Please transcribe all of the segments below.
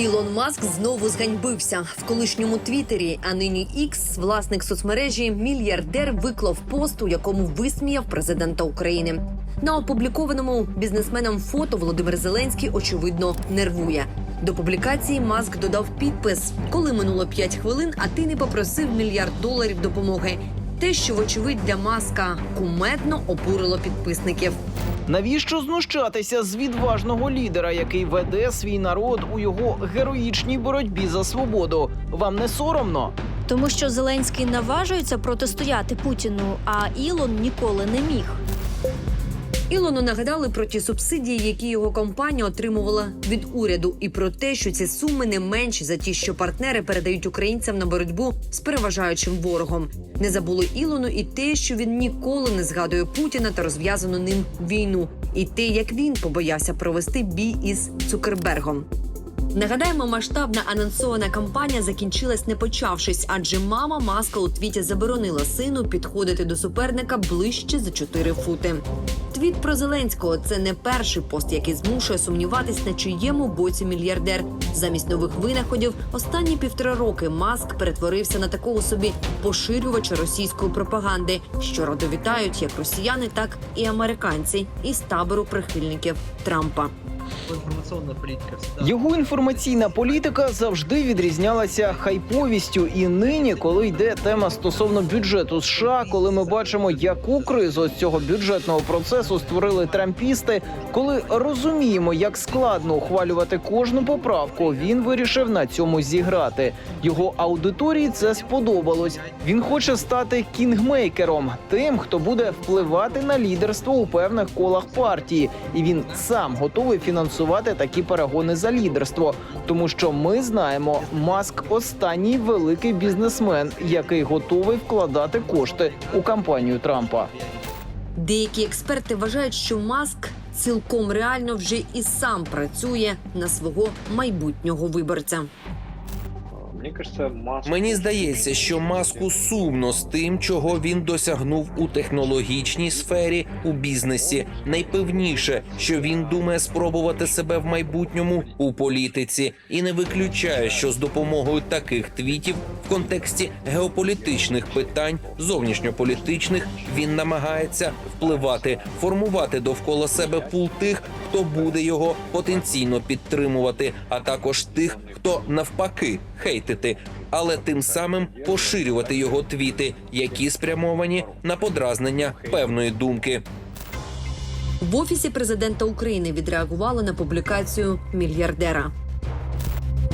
Ілон Маск знову зганьбився в колишньому Твіттері, а нині X, власник соцмережі, мільярдер виклав пост, у якому висміяв президента України. На опублікованому бізнесменом фото Володимир Зеленський очевидно нервує. До публікації Маск додав підпис: коли минуло 5 хвилин, а ти не попросив мільярд доларів допомоги. Те, що вочевидь для маска кумедно обурило підписників. Навіщо знущатися з відважного лідера, який веде свій народ у його героїчній боротьбі за свободу? Вам не соромно? Тому що Зеленський наважується протистояти Путіну, а Ілон ніколи не міг. Ілону нагадали про ті субсидії, які його компанія отримувала від уряду, і про те, що ці суми не менші за ті, що партнери передають українцям на боротьбу з переважаючим ворогом. Не забули Ілону і те, що він ніколи не згадує Путіна та розв'язану ним війну, і те, як він побоявся провести бій із Цукербергом. Нагадаємо, масштабна анонсована кампанія закінчилась не почавшись, адже мама маска у твіті заборонила сину підходити до суперника ближче за 4 фути. Твіт про Зеленського це не перший пост, який змушує сумніватись на чиєму боці мільярдер. Замість нових винаходів останні півтора роки маск перетворився на такого собі поширювача російської пропаганди, що родовітають як росіяни, так і американці із табору прихильників Трампа. Информационная политика всегда. Його інформаційна політика завжди відрізнялася хайповістю. І нині, коли йде тема стосовно бюджету США, коли ми бачимо, яку кризу з цього бюджетного процесу створили трампісти, коли розуміємо, як складно ухвалювати кожну поправку, він вирішив на цьому зіграти. Його аудиторії це сподобалось. Він хоче стати кінгмейкером, тим, хто буде впливати на лідерство у певних колах партії, і він сам готовий фінансувати такі перегони за лідерство, тому що ми знаємо, маск останній великий бізнесмен, який готовий вкладати кошти у кампанію Трампа. Деякі експерти вважають, що маск цілком реально вже і сам працює на свого майбутнього виборця. Мені здається, що маску сумно з тим, чого він досягнув у технологічній сфері, у бізнесі. Найпевніше, що він думає спробувати себе в майбутньому у політиці, і не виключає, що з допомогою таких твітів в контексті геополітичних питань, зовнішньополітичних, він намагається впливати, формувати довкола себе пул тих, хто буде його потенційно підтримувати, а також тих, хто навпаки хейтити, але тим самим поширювати його твіти, які спрямовані на подразнення певної думки. В офісі президента України відреагували на публікацію мільярдера.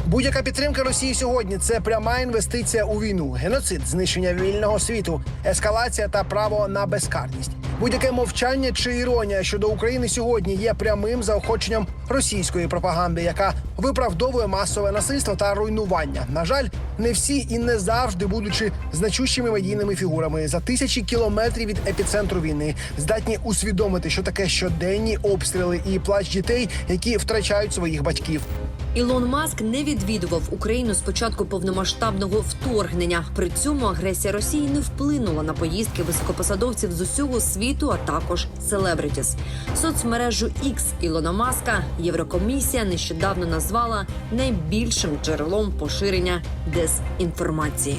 Будь-яка підтримка Росії сьогодні це пряма інвестиція у війну, геноцид, знищення вільного світу, ескалація та право на безкарність. Будь-яке мовчання чи іронія щодо України сьогодні є прямим заохоченням російської пропаганди, яка виправдовує масове насильство та руйнування. На жаль, не всі і не завжди, будучи значущими медійними фігурами за тисячі кілометрів від епіцентру війни, здатні усвідомити, що таке щоденні обстріли і плач дітей, які втрачають своїх батьків. Ілон Маск не відвідував Україну з початку повномасштабного вторгнення. При цьому агресія Росії не вплинула на поїздки високопосадовців з усього світу, а також селебритіс. Соцмережу X Ілона Маска Єврокомісія нещодавно назвала найбільшим джерелом поширення дезінформації.